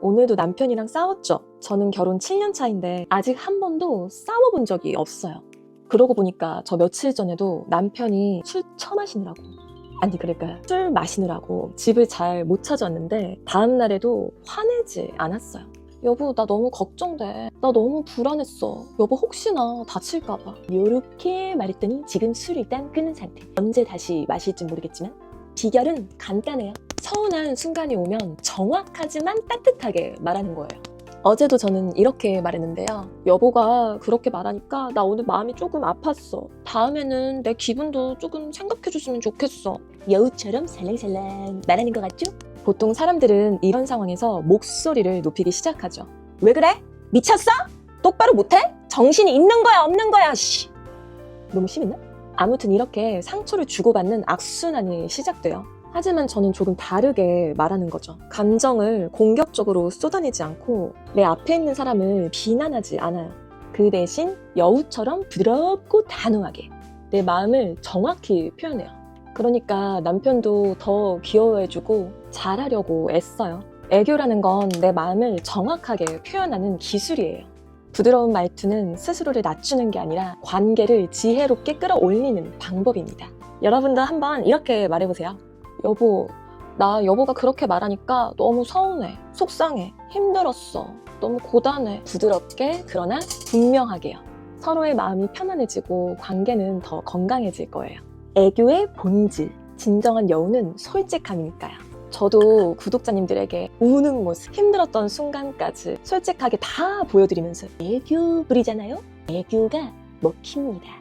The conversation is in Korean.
오늘도 남편이랑 싸웠죠. 저는 결혼 7년 차인데 아직 한 번도 싸워본 적이 없어요. 그러고 보니까 저 며칠 전에도 남편이 술 처마시느라고 아니 그러니까 술 마시느라고 집을 잘 못 찾았는데 다음 날에도 화내지 않았어요. 여보 나 너무 걱정돼. 나 너무 불안했어. 여보 혹시나 다칠까봐. 요렇게 말했더니 지금 술 일단 끊은 상태. 언제 다시 마실지 모르겠지만 비결은 간단해요. 서운한 순간이 오면 정확하지만 따뜻하게 말하는 거예요. 어제도 저는 이렇게 말했는데요. 여보가 그렇게 말하니까 나 오늘 마음이 조금 아팠어. 다음에는 내 기분도 조금 생각해줬으면 좋겠어. 여우처럼 살랑살랑 말하는 것 같죠? 보통 사람들은 이런 상황에서 목소리를 높이기 시작하죠. 왜 그래? 미쳤어? 똑바로 못해? 정신이 있는 거야 없는 거야? 씨. 너무 심했나? 아무튼 이렇게 상처를 주고받는 악순환이 시작돼요. 하지만 저는 조금 다르게 말하는 거죠. 감정을 공격적으로 쏟아내지 않고 내 앞에 있는 사람을 비난하지 않아요. 그 대신 여우처럼 부드럽고 단호하게 내 마음을 정확히 표현해요. 그러니까 남편도 더 귀여워해주고 잘하려고 애써요. 애교라는 건 내 마음을 정확하게 표현하는 기술이에요. 부드러운 말투는 스스로를 낮추는 게 아니라 관계를 지혜롭게 끌어올리는 방법입니다. 여러분도 한번 이렇게 말해보세요. 여보, 나 여보가 그렇게 말하니까 너무 서운해, 속상해, 힘들었어, 너무 고단해. 부드럽게, 그러나 분명하게요. 서로의 마음이 편안해지고 관계는 더 건강해질 거예요. 애교의 본질, 진정한 여우는 솔직함이니까요. 저도 구독자님들에게 우는 모습, 힘들었던 순간까지 솔직하게 다 보여드리면서 애교 부리잖아요? 애교가 먹힙니다.